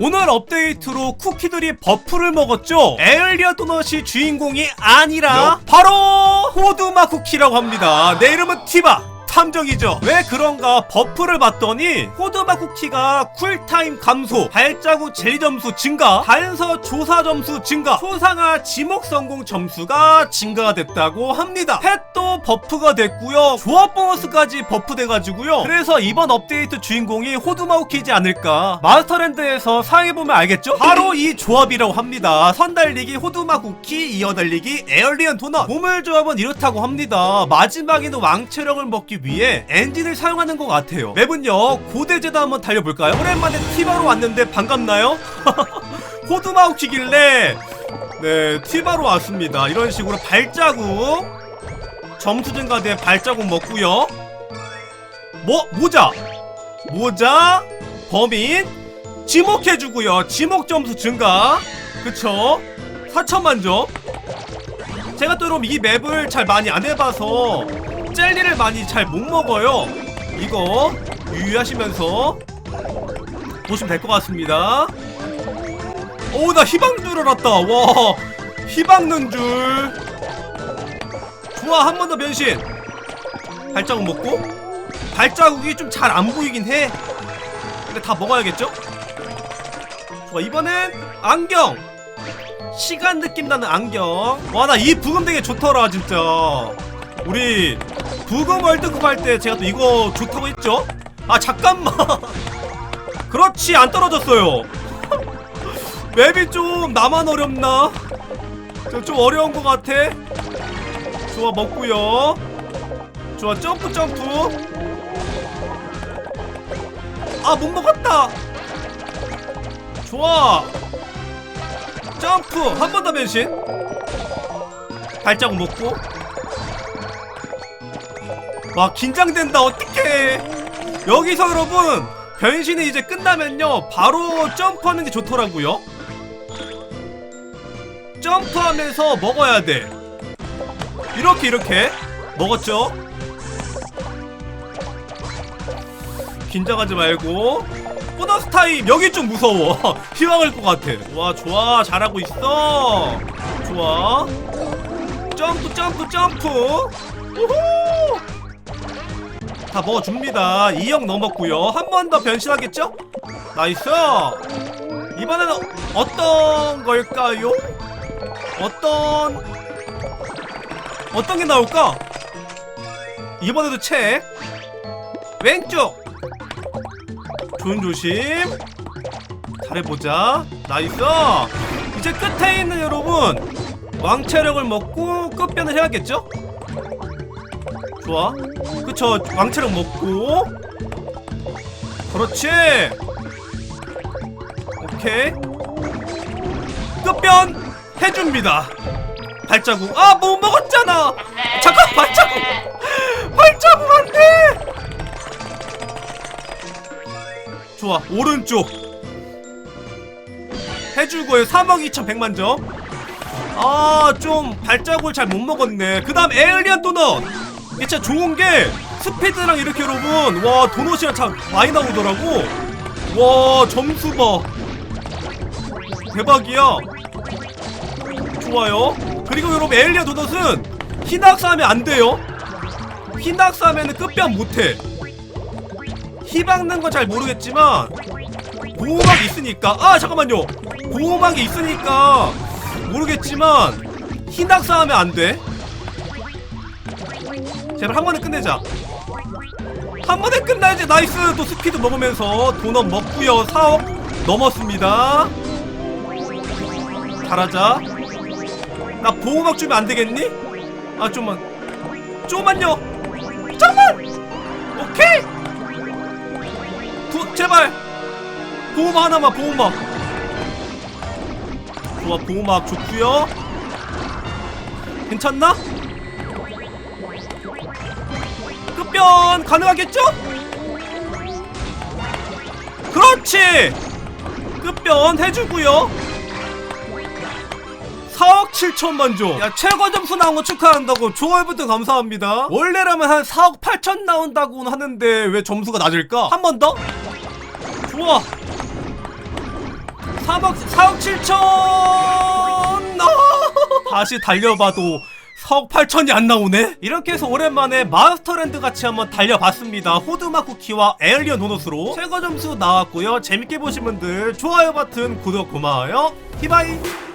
오늘 업데이트로 쿠키들이 버프를 먹었죠? 에얼리어 도넛이 주인공이 아니라 바로 호두마 쿠키라고 합니다. 내 이름은 티바 탐정이죠. 왜 그런가 버프를 봤더니 호두마 쿠키가 쿨타임 감소, 발자국 젤리 점수 증가, 단서 조사 점수 증가, 초상화 지목 성공 점수가 증가가 됐다고 합니다. 펫도 버프가 됐고요. 조합 보너스까지 버프돼가지고요. 그래서 이번 업데이트 주인공이 호두마 쿠키지 않을까. 마스터랜드에서 사용해보면 알겠죠? 바로 이 조합이라고 합니다. 선달리기 호두마 쿠키, 이어달리기 에얼리언 도넛. 보물 조합은 이렇다고 합니다. 마지막에는 왕체력을 먹기 위해 엔진을 사용하는 것 같아요. 맵은요 고대제도 한번 달려볼까요? 오랜만에 티바로 왔는데 반갑나요? 호두마 쿠키길래 네 티바로 왔습니다. 이런 식으로 발자국 점수 증가돼 발자국 먹고요. 뭐 모자 모자 범인 지목해주고요. 지목 점수 증가. 그쵸? 4천만 점. 제가 또 여러분 이 맵을 잘 많이 안 해봐서 젤리를 많이 잘 못 먹어요. 이거 유의하시면서 보시면 될 것 같습니다. 오, 나 희망 줄 알았다. 와, 희망는 줄. 좋아, 한 번 더 변신. 발자국 먹고. 발자국이 좀 잘 안 보이긴 해. 근데 다 먹어야겠죠? 좋아, 이번엔 안경. 시간 느낌 나는 안경. 와, 나 이 부금 되게 좋더라, 진짜. 우리 부금 월드컵 할 때 제가 또 이거 좋다고 했죠? 아, 잠깐만. 그렇지, 안 떨어졌어요. 맵이 좀 나만 어렵나? 저좀 어려운 것 같아. 좋아, 먹고요. 좋아, 점프, 점프. 아, 못 먹었다. 좋아. 점프 한 번 더 변신 발자국 먹고 와 긴장된다. 어떡해. 여기서 여러분 변신이 이제 끝나면요. 바로 점프하는 게 좋더라고요. 점프하면서 먹어야 돼. 이렇게 이렇게. 먹었죠? 긴장하지 말고. 보너스 타임! 여기 좀 무서워. 희망할 것 같아. 와 좋아. 잘하고 있어. 좋아. 점프 점프 점프. 우후 다 먹어줍니다 2형 넘었고요 한 번 더 변신하겠죠? 나이스 이번에는 어떤 걸까요? 어떤 어떤 게 나올까? 이번에도 책 왼쪽 조심조심 잘해보자 나이스 이제 끝에 있는 여러분 왕체력을 먹고 끝변을 해야겠죠? 좋아? 그쵸? 왕체력 먹고? 그렇지! 오케이. 끝변 해줍니다. 발자국. 아 못 먹었잖아! 잠깐 발자국! 발자국 안돼! 좋아 오른쪽. 해주고요 3억 2천 100만 점 아 좀 발자국을 잘 못 먹었네. 그 다음 에일리언 도넛 이게 좋은 게 스피드랑 이렇게 여러분 와 도넛이랑 참 많이 나오더라고. 와 점수 봐. 대박이야. 좋아요. 그리고 여러분 에일리언 도넛은 흰악사하면 안 돼요. 흰악사하면 끝변 못해. 희 박는 건 잘 모르겠지만 보호막이 있으니까. 아 잠깐만요. 보호막이 있으니까 모르겠지만 흰낙사 하면 안돼 제발 한 번에 끝내자. 한 번에 끝나야지. 나이스. 또 스피드 먹으면서 도넛 먹고요. 4억 넘었습니다. 잘하자. 나 보호막 주면 안 되겠니? 아 좀만. 좀만요. 잠깐만! 오케이! 도, 제발! 보호막 하나만 보호막. 좋아 보호막 좋구요. 괜찮나? 끝변 가능하겠죠? 그렇지 끝변 해주고요 4억 7천만 조. 야, 최고 점수 나온 거 축하한다고 좋아요부터 감사합니다. 원래라면 한 4억 8천 나온다고 하는데 왜 점수가 낮을까? 한 번 더? 좋아. 3억 4억 7천 아! 다시 달려봐도 4억 8천이 안 나오네? 이렇게 해서 오랜만에 마스터랜드 같이 한번 달려봤습니다. 호두마 쿠키와 에얼리언 도넛으로 최고 점수 나왔고요. 재밌게 보신 분들 좋아요 버튼, 구독 고마워요. 히바이!